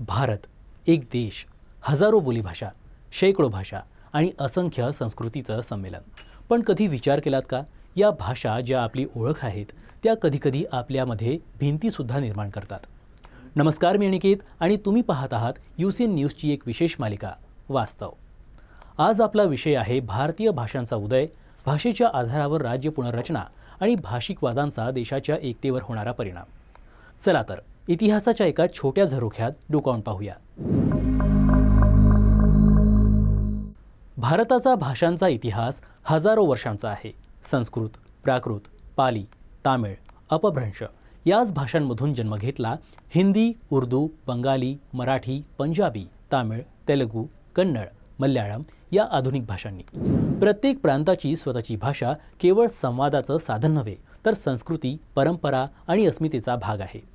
भारत एक देश हजारो बोलीभाषा शेकडो भाषा आणि असंख्य संस्कृतीचं संमेलन. पण कधी विचार केलात का? या भाषा ज्या आपली ओळख आहेत त्या कधीकधी आपल्यामध्ये भिंतीसुद्धा निर्माण करतात. नमस्कार मी अनिकेत आणि तुम्ही पाहत आहात यू सी एन न्यूजची एक विशेष मालिका वास्तव. आज आपला विषय आहे भारतीय भाषांचा उदय भाषेच्या आधारावर राज्य पुनर्रचना आणि भाषिक वादांचा देशाच्या एकतेवर होणारा परिणाम. चला तर इतिहासाच्या एका छोट्या झरोख्यात डुकावून पाहूया. भारताचा भाषांचा इतिहास हजारो वर्षांचा आहे. संस्कृत प्राकृत पाली तामिळ अपभ्रंश याच भाषांमधून जन्म घेतला हिंदी उर्दू बंगाली मराठी पंजाबी तामिळ तेलगू कन्नड मल्याळम या आधुनिक भाषांनी. प्रत्येक प्रांताची स्वतःची भाषा केवळ संवादाचं साधन नव्हे तर संस्कृती परंपरा आणि अस्मितेचा भाग आहे.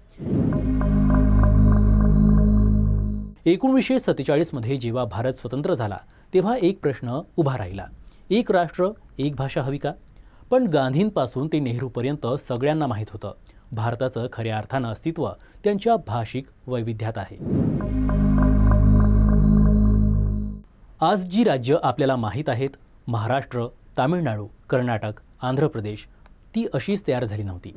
एकोणीसशे सत्तेचाळीसमध्ये जेव्हा भारत स्वतंत्र झाला तेव्हा एक प्रश्न उभा राहिला. एक राष्ट्र एक भाषा हवी का? पण गांधींपासून ते नेहरूपर्यंत सगळ्यांना माहीत होतं. भारताचं खऱ्या अर्थानं अस्तित्व त्यांच्या भाषिक वैविध्यात आहे. आज जी राज्य आपल्याला माहीत आहेत महाराष्ट्र तामिळनाडू कर्नाटक आंध्र प्रदेश ती अशीच तयार झाली नव्हती.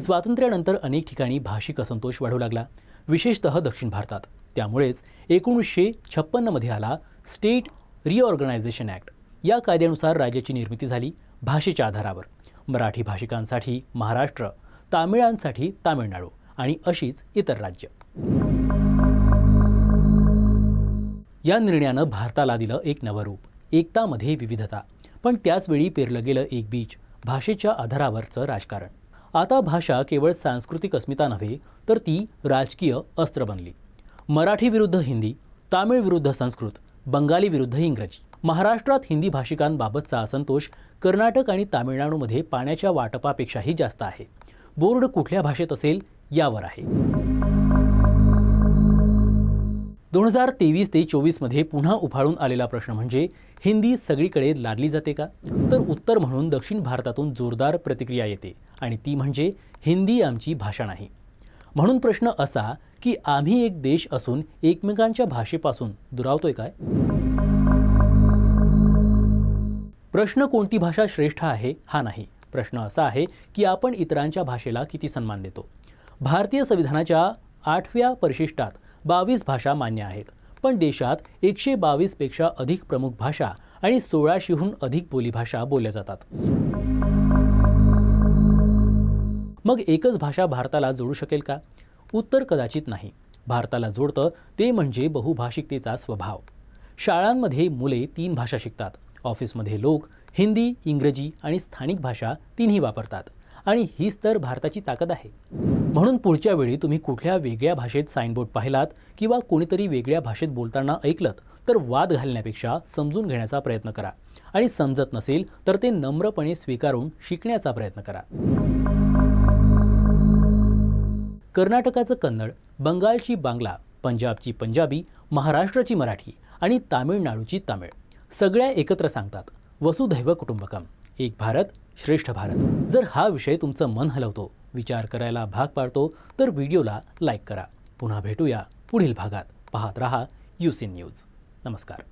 स्वातंत्र्यानंतर अनेक ठिकाणी भाषिक असंतोष वाढू लागला विशेषतः दक्षिण भारतात. त्यामुळेच एकोणीसशे छप्पन्नमध्ये आला स्टेट रिऑर्गनायझेशन ॲक्ट. या कायद्यानुसार राज्याची निर्मिती झाली भाषेच्या आधारावर. मराठी भाषिकांसाठी महाराष्ट्र तामिळांसाठी तामिळनाडू आणि अशीच इतर राज्य. या निर्णयानं भारताला दिलं एक नवं रूप एकतामध्ये विविधता. पण त्याचवेळी पेरलं गेलं एक बीज भाषेच्या आधारावरचं राजकारण. आता भाषा केवळ सांस्कृतिक अस्मिता नव्हे तर ती राजकीय अस्त्र बनली. मराठी विरुद्ध हिंदी तामिळ विरुद्ध संस्कृत बंगाली विरुद्ध इंग्रजी. महाराष्ट्रात हिंदी भाषिकांबाबतचा असंतोष कर्नाटक आणि तामिळनाडूमध्ये पाण्याच्या वाटपापेक्षाही जास्त आहे. बोर्ड कुठल्या भाषेत असेल यावर आहे. दोन हजार तेवीस ते चोवीसमध्ये पुन्हा उफाळून आलेला प्रश्न म्हणजे हिंदी सगळीकडे लादली जाते का? तर उत्तर म्हणून दक्षिण भारतातून जोरदार प्रतिक्रिया येते आणि ती म्हणजे हिंदी आमची भाषा नाही. म्हणून प्रश्न असा की आम्ही एक देश असून एकमेकांच्या भाषेपासून दुरावतोय काय? प्रश्न कोणती भाषा श्रेष्ठ आहे हा नाही. प्रश्न असा आहे की आपण इतरांच्या भाषेला किती सन्मान देतो? भारतीय संविधानाच्या आठव्या परिशिष्टात बावीस भाषा मान्य आहेत. पण देशात एकशे बावीसपेक्षा अधिक प्रमुख भाषा आणि सोळाशेहून अधिक बोलीभाषा बोलल्या जातात. मग एकच भाषा भारताला जोडू शकेल का? उत्तर कदाचित नाही. भारताला जोडतं ते म्हणजे बहुभाषिकतेचा स्वभाव. शाळांमध्ये मुले तीन भाषा शिकतात. ऑफिसमध्ये लोक हिंदी इंग्रजी आणि स्थानिक भाषा तिन्ही वापरतात. आणि हीच तर भारताची ताकद आहे. म्हणून पुढच्या वेळी तुम्ही कुठल्या वेगळ्या भाषेत साईनबोर्ड पाहिलात किंवा कोणीतरी वेगळ्या भाषेत बोलताना ऐकलं तर वाद घालण्यापेक्षा समजून घेण्याचा प्रयत्न करा. आणि समजत नसेल तर ते नम्रपणे स्वीकारून शिकण्याचा प्रयत्न करा. कर्नाटकाचं कन्नड बंगालची बांगला पंजाबची पंजाबी महाराष्ट्राची मराठी आणि तामिळनाडूची तामिळ. सगळ्या एकत्र सांगतात वसुधैव कुटुंबकम. एक भारत श्रेष्ठ भारत. जर हा विषय तुमचं मन हलवतो विचार करायला भाग पाडतो तर व्हिडिओला लाईक करा. पुन्हा भेटूया पुढील भागात. पाहत रहा यूसी न्यूज नमस्कार.